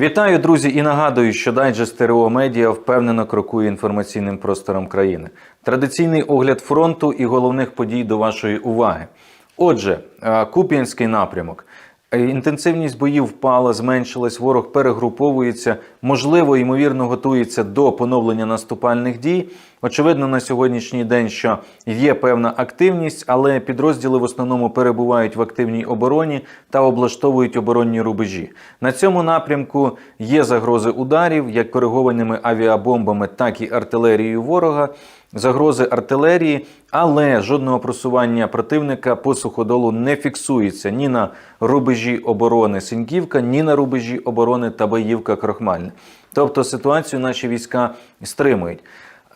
Вітаю, друзі, і нагадую, що дайджест ТРО Медіа впевнено крокує інформаційним простором країни. Традиційний огляд фронту і головних подій до вашої уваги. Отже, е, Куп'янський напрямок. Е, Інтенсивність боїв впала, зменшилась, ворог перегруповується, можливо, ймовірно, готується до поновлення наступальних дій. Очевидно, на сьогоднішній день, що є певна активність, але підрозділи в основному перебувають в активній обороні та облаштовують оборонні рубежі. На цьому напрямку є загрози ударів, як коригованими авіабомбами, так і артилерією ворога. Загрози артилерії, але жодного просування противника по суходолу не фіксується ні на рубежі оборони Синьківка, ні на рубежі оборони Табаївка Крохмальне. Тобто ситуацію наші війська стримують.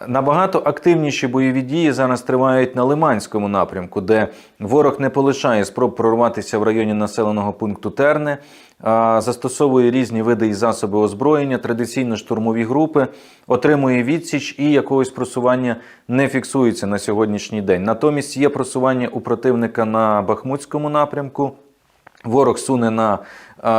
Набагато активніші бойові дії зараз тривають на Лиманському напрямку, де ворог не полишає спроб прорватися в районі населеного пункту Терне, застосовує різні види і засоби озброєння, традиційно штурмові групи, отримує відсіч і якогось просування не фіксується на сьогоднішній день. Натомість є просування у противника на Бахмутському напрямку. Ворог суне на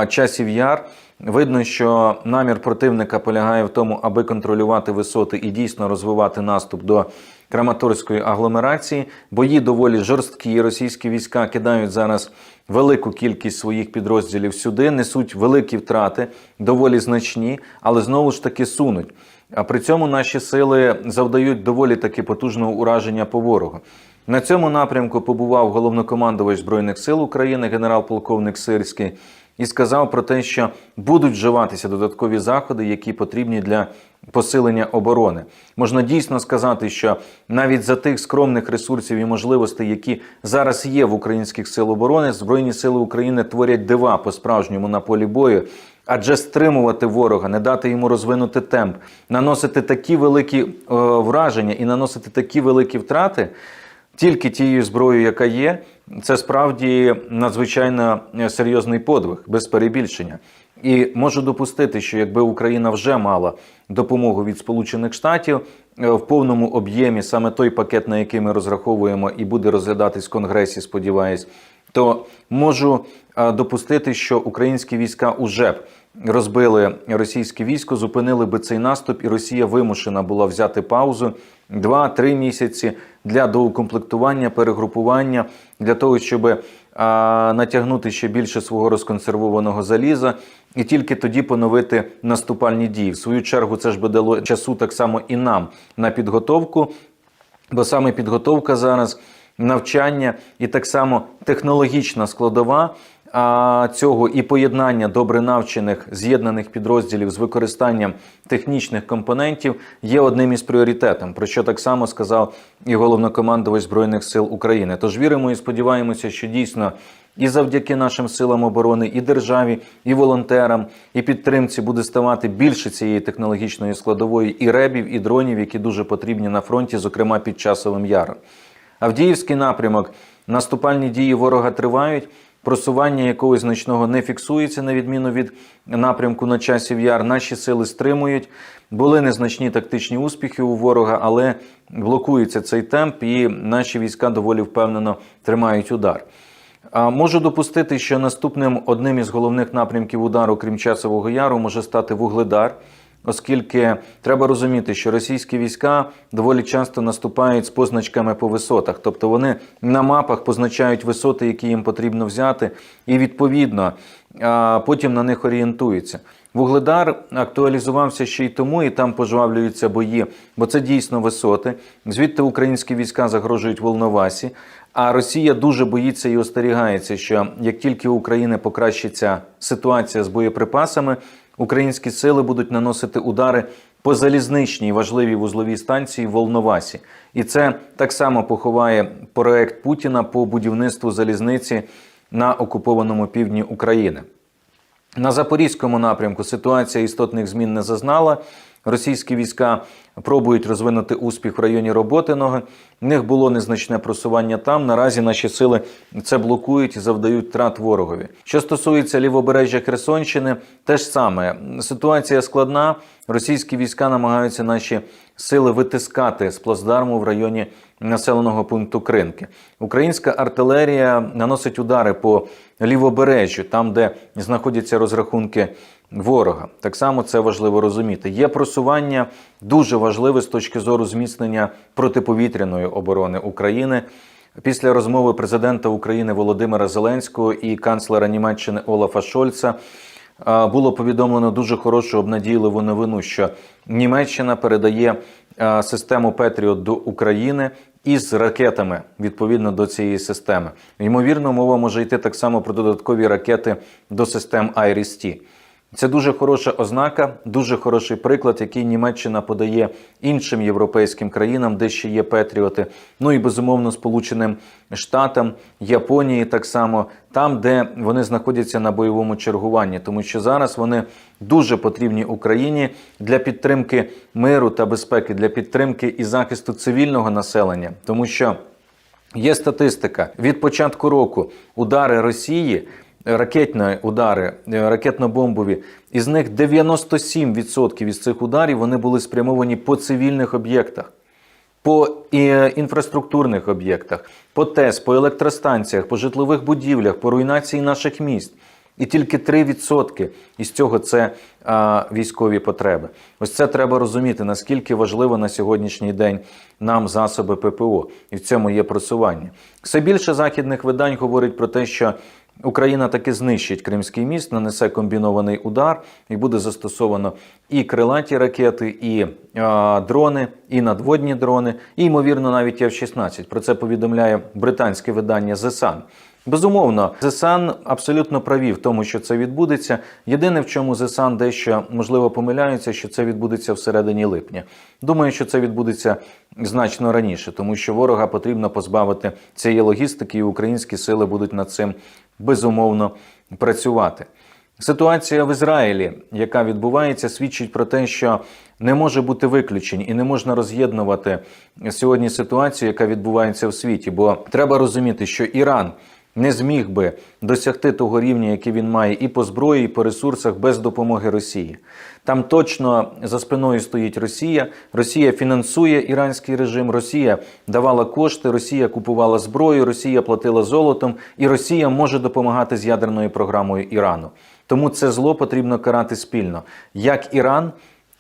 часів яр. Видно, що намір противника полягає в тому, аби контролювати висоти і дійсно розвивати наступ до Краматорської агломерації. Бої доволі жорсткі. Російські війська кидають зараз велику кількість своїх підрозділів сюди, несуть великі втрати, доволі значні, але знову ж таки сунуть. А при цьому наші сили завдають доволі таки потужного ураження по ворогу. На цьому напрямку побував головнокомандувач Збройних сил України, генерал-полковник Сирський, і сказав про те, що будуть вживатися додаткові заходи, які потрібні для посилення оборони. Можна дійсно сказати, що навіть за тих скромних ресурсів і можливостей, які зараз є в українських сил оборони, Збройні сили України творять дива по-справжньому на полі бою. Адже стримувати ворога, не дати йому розвинути темп, наносити такі великі е, враження і наносити такі великі втрати тільки тією зброєю, яка є, це справді надзвичайно серйозний подвиг, без перебільшення. І можу допустити, що якби Україна вже мала допомогу від Сполучених Штатів е, в повному об'ємі, саме той пакет, на який ми розраховуємо, і буде розглядатись в Конгресі, сподіваюсь, то можу е, допустити, що українські війська уже б розбили російське військо, зупинили би цей наступ, і Росія вимушена була взяти паузу 2-3 місяці для доукомплектування, перегрупування, для того, щоб а, натягнути ще більше свого розконсервованого заліза, і тільки тоді поновити наступальні дії. В свою чергу це ж би дало часу так само і нам на підготовку, бо саме підготовка зараз. Навчання і так само технологічна складова цього і поєднання добре навчених з'єднаних підрозділів з використанням технічних компонентів є одним із пріоритетів, про що так само сказав і головнокомандувач збройних сил України. Тож віримо і сподіваємося, що дійсно. І завдяки нашим силам оборони, і державі, і волонтерам, і підтримці буде ставати більше цієї технологічної складової і ребів, і дронів, які дуже потрібні на фронті, зокрема під часовим яром. Авдіївський напрямок, наступальні дії ворога тривають. Просування якогось значного не фіксується, на відміну від напрямку на часів яр. Наші сили стримують. Були незначні тактичні успіхи у ворога, але блокується цей темп, і наші війська доволі впевнено тримають удар. Можу допустити, що наступним одним із головних напрямків удару, крім часового яру, може стати вугледар. Оскільки треба розуміти, що російські війська доволі часто наступають з позначками по висотах, тобто вони на мапах позначають висоти, які їм потрібно взяти, і відповідно потім на них орієнтуються. Вугледар актуалізувався ще й тому, і там пожвавлюються бої, бо це дійсно висоти. Звідти українські війська загрожують Волновасі. А Росія дуже боїться і остерігається, що як тільки у України покращиться ситуація з боєприпасами, українські сили будуть наносити удари по залізничній важливій вузловій станції в Волновасі. І це так само поховає проект Путіна по будівництву залізниці на окупованому півдні України. На Запорізькому напрямку ситуація істотних змін не зазнала. Російські війська пробують розвинути успіх в районі Роботиного. В них було незначне просування там. Наразі наші сили це блокують і завдають втрат ворогові. Що стосується лівобережжя Херсонщини, теж саме ситуація складна. Російські війська намагаються наші сили витискати з плацдарму в районі населеного пункту Кринки. Українська артилерія наносить удари по лівобережжю, там де знаходяться розрахунки ворога. Так само це важливо розуміти. Є просування дуже важливе з точки зору зміцнення протиповітряної оборони України. Після розмови президента України Володимира Зеленського і канцлера Німеччини Олафа Шольца було повідомлено дуже хорошу обнадійливу новину, що Німеччина передає систему Петріот до України із ракетами відповідно до цієї системи. Ймовірно, мова може йти так само про додаткові ракети до систем IRIS-T. Це дуже хороша ознака, дуже хороший приклад, який Німеччина подає іншим європейським країнам, де ще є Петріоти. Ну і безумовно Сполученим Штатам, Японії так само, там, де вони знаходяться на бойовому чергуванні, тому що зараз вони дуже потрібні Україні для підтримки миру та безпеки, для підтримки і захисту цивільного населення, тому що. Є статистика від початку року удари Росії, ракетні удари, е, ракетно-бомбові. Із них 97% із цих ударів вони були спрямовані по цивільних об'єктах, по е, інфраструктурних об'єктах, по ТЕС, по електростанціях, по житлових будівлях, по руйнації наших міст. І тільки 3% із цього це а, військові потреби. Ось це треба розуміти, наскільки важливо на сьогоднішній день нам засоби ППО, і в цьому є просування. Все більше західних видань говорить про те, що Україна таки знищить Кримський міст, нанесе комбінований удар, і буде застосовано і крилаті ракети, і а, дрони, і надводні дрони, і ймовірно навіть F-16. Про це повідомляє британське видання The Sun. Безумовно, The абсолютно праві в тому, що це відбудеться. Єдине, в чому The дещо можливо помиляються, що це відбудеться всередині липня. Думаю, що це відбудеться значно раніше, тому що ворога потрібно позбавити цієї логістики, і українські сили будуть над цим безумовно працювати. Ситуація в Ізраїлі, яка відбувається, свідчить про те, що не може бути виключень і не можна роз'єднувати сьогодні ситуацію, яка відбувається в світі. Бо треба розуміти, що Іран не зміг би досягти того рівня, який він має, і по зброї, і по ресурсах без допомоги Росії. Там точно за спиною стоїть Росія. Росія фінансує іранський режим, Росія давала кошти, Росія купувала зброю, Росія платила золотом, і Росія може допомагати з ядерною програмою Ірану. Тому це зло потрібно карати спільно, як Іран,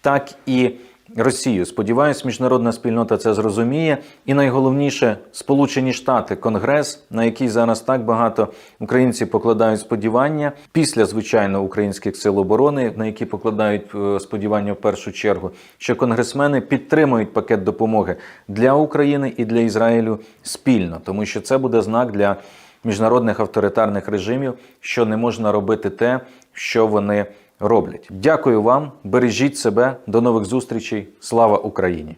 так і. Росію. Сподіваюсь, міжнародна спільнота це зрозуміє. І найголовніше Сполучені Штати, Конгрес, на який зараз так багато українців покладають сподівання, після звичайно українських сил оборони, на які покладають е, сподівання в першу чергу, що конгресмени підтримують пакет допомоги для України і для Ізраїлю спільно, тому що це буде знак для міжнародних авторитарних режимів, що не можна робити те, що вони роблять. Дякую вам, бережіть себе, до нових зустрічей. Слава Україні!